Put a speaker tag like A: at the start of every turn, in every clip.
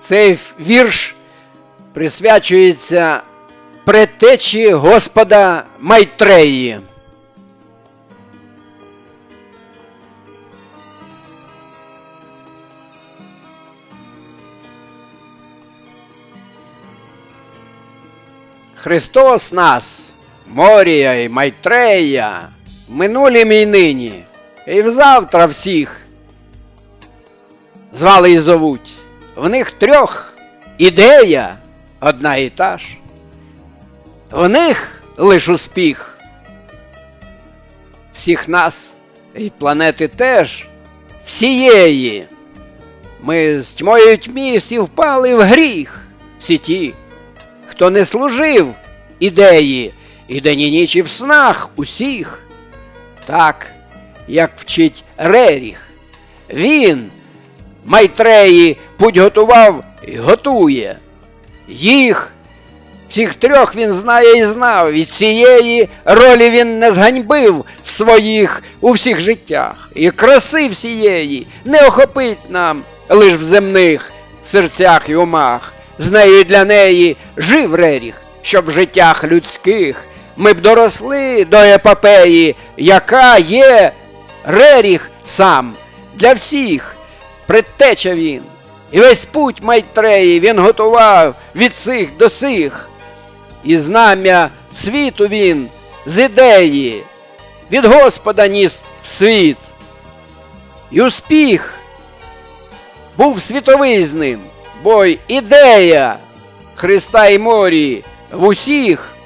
A: Цей вірш присвячується предтечі Господа Майтреї. Христос нас, Морія і Майтрея, в минулім і нині, і взавтра всіх звали і зовуть. В них трьох ідея одна і та ж. В них лиш успіх. Всіх нас і планети теж всієї. Ми з тьмою тьмі всі впали в гріх, всі ті, хто не служив ідеї, і день ніч і в снах усіх. Так, як вчить Реріх, він Майтреї путь готував і готує. Їх, всіх трьох він знає і знав, і цієї ролі він не зганьбив в своїх у всіх життях. І краси всієї не охопить нам лиш в земних серцях і умах. З нею для неї жив Реріх, щоб в життях людських ми б доросли до епопеї, яка є Реріх сам для всіх предтеча він. І весь путь Майтреї він готував від сих до сих. І знам'я світу він з ідеї від Господа ніс в світ. І успіх був світовий з ним, бо й ідея Христа і морі в усіх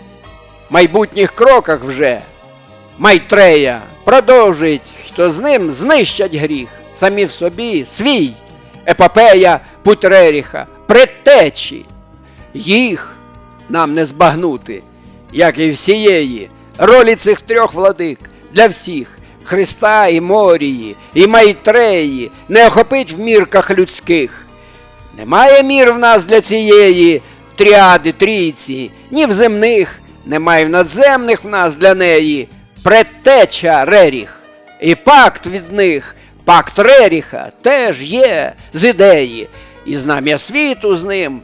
A: майбутніх кроках вже. Майтрея продовжить, хто з ним знищать гріх, самі в собі свій епопея путь Реріха, предтечі. Їх нам не збагнути, як і всієї ролі цих трьох владик для всіх Христа і Морії, і Майтреї не охопить в мірках людських. Немає мір в нас для цієї тріади трійці, ні в земних, немає в надземних в нас для неї предтеча Реріх, і пакт від них, пакт Реріха теж є з ідеї, і знам'я світу з ним.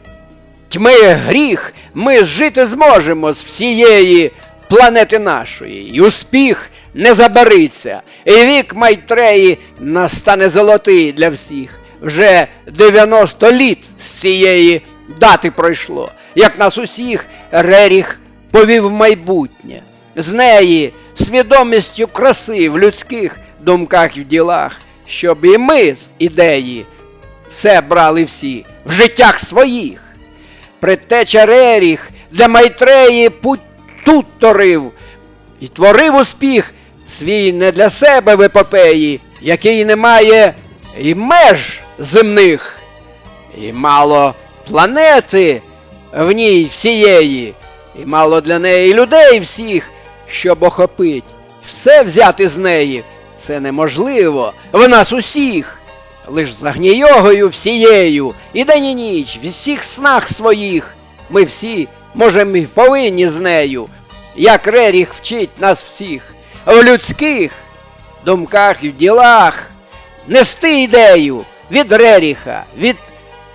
A: Тьми гріх ми жити зможемо з всієї планети нашої, і успіх не забариться, і вік Майтреї настане золотий для всіх. Вже 90 літ з цієї дати пройшло, як нас усіх Реріх повів майбутнє. З неї свідомістю краси в людських думках і в ділах, щоб і ми з ідеї все брали всі в життях своїх. Предтеча Реріх для Майтреї путь тут торив і творив успіх свій не для себе в епопеї, який не має і меж земних, і мало планети в ній всієї, і мало для неї людей всіх, щоб охопить, все взяти з неї. Це неможливо. В нас усіх, лиш за гнійогою всією, і день і ніч, в всіх снах своїх, ми всі можемо і повинні з нею, як Реріх вчить нас всіх, в людських думках і в ділах, нести ідею від Реріха, від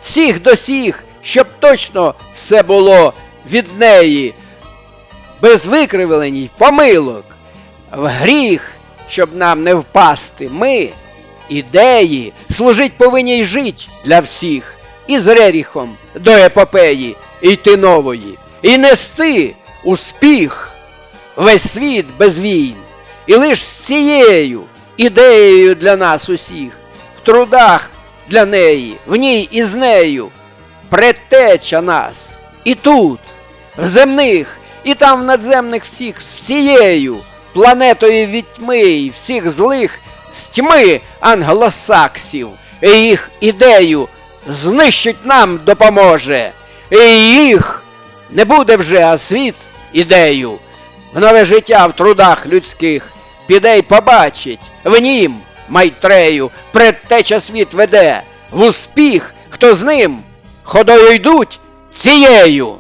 A: всіх до сіх, щоб точно все було від неї, без викривлень й помилок, в гріх, щоб нам не впасти, ми, ідеї, служить повинні й жить для всіх, і з Реріхом до епопеї йти нової, і нести успіх весь світ без війн, і лиш з цією ідеєю для нас усіх, в трудах для неї, в ній і з нею, предтеча нас. І тут, в земних, і там в надземних всіх з всією планетою від тьми і всіх злих з тьми англосаксів, і їх ідею знищить нам допоможе, і їх не буде вже, а світ ідею. В нове життя в трудах людських піде й побачить в нім майтрею, предтеча світ веде, в успіх, хто з ним ходою йдуть цією.